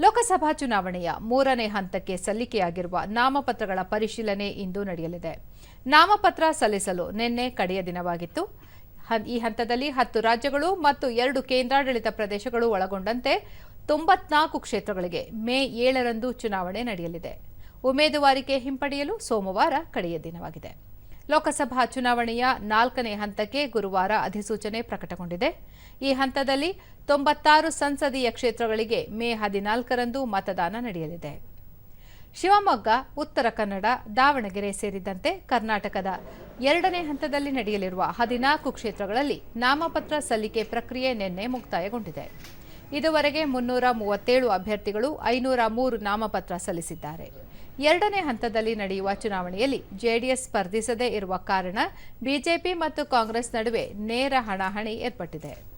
ಲೋಕಸಭಾ ಚುನಾವಣೆಯ ಮೂರನೇ ಹಂತಕ್ಕೆ ಸಲ್ಲಿಕೆಯಾಗಿರುವ ನಾಮಪತ್ರಗಳ ಪರಿಶೀಲನೆ ಇಂದು ನಡೆಯಲಿದೆ. ನಾಮಪತ್ರ ಸಲ್ಲಿಸಲು ನಿನ್ನೆ ಕಡೆಯ ದಿನವಾಗಿತ್ತು. ಈ ಹಂತದಲ್ಲಿ ಹತ್ತು ರಾಜ್ಯಗಳು ಮತ್ತು ಎರಡು ಕೇಂದ್ರಾಡಳಿತ ಪ್ರದೇಶಗಳು ಒಳಗೊಂಡಂತೆ ತೊಂಬತ್ನಾಲ್ಕು ಕ್ಷೇತ್ರಗಳಿಗೆ ಮೇ ಏಳರಂದು ಚುನಾವಣೆ ನಡೆಯಲಿದೆ. ಉಮೇದುವಾರಿಕೆ ಹಿಂಪಡೆಯಲು ಸೋಮವಾರ ಕಡೆಯ ದಿನವಾಗಿದೆ. ಲೋಕಸಭಾ ಚುನಾವಣೆಯ ನಾಲ್ಕನೇ ಹಂತಕ್ಕೆ ಗುರುವಾರ ಅಧಿಸೂಚನೆ ಪ್ರಕಟಗೊಂಡಿದೆ. ಈ ಹಂತದಲ್ಲಿ ತೊಂಬತ್ತಾರು ಸಂಸದೀಯ ಕ್ಷೇತ್ರಗಳಿಗೆ ಮೇ ಹದಿನಾಲ್ಕರಂದು ಮತದಾನ ನಡೆಯಲಿದೆ. ಶಿವಮೊಗ್ಗ, ಉತ್ತರ ಕನ್ನಡ, ದಾವಣಗೆರೆ ಸೇರಿದಂತೆ ಕರ್ನಾಟಕದ ಎರಡನೇ ಹಂತದಲ್ಲಿ ನಡೆಯಲಿರುವ ಹದಿನಾಲ್ಕು ಕ್ಷೇತ್ರಗಳಲ್ಲಿ ನಾಮಪತ್ರ ಸಲ್ಲಿಕೆ ಪ್ರಕ್ರಿಯೆ ನಿನ್ನೆ ಮುಕ್ತಾಯಗೊಂಡಿದೆ. ಇದುವರೆಗೆ ಮುನ್ನೂರ ಮೂವತ್ತೇಳು ಅಭ್ಯರ್ಥಿಗಳು ಐನೂರ ಮೂರು ನಾಮಪತ್ರ ಸಲ್ಲಿಸಿದ್ದಾರೆ. ಎರಡನೇ ಹಂತದಲ್ಲಿ ನಡೆಯುವ ಚುನಾವಣೆಯಲ್ಲಿ ಜೆಡಿಎಸ್ ಸ್ಪರ್ಧಿಸದೇ ಇರುವ ಕಾರಣ ಬಿಜೆಪಿ ಮತ್ತು ಕಾಂಗ್ರೆಸ್ ನಡುವೆ ನೇರ ಹಣಾಹಣಿ ಏರ್ಪಟ್ಟಿದೆ.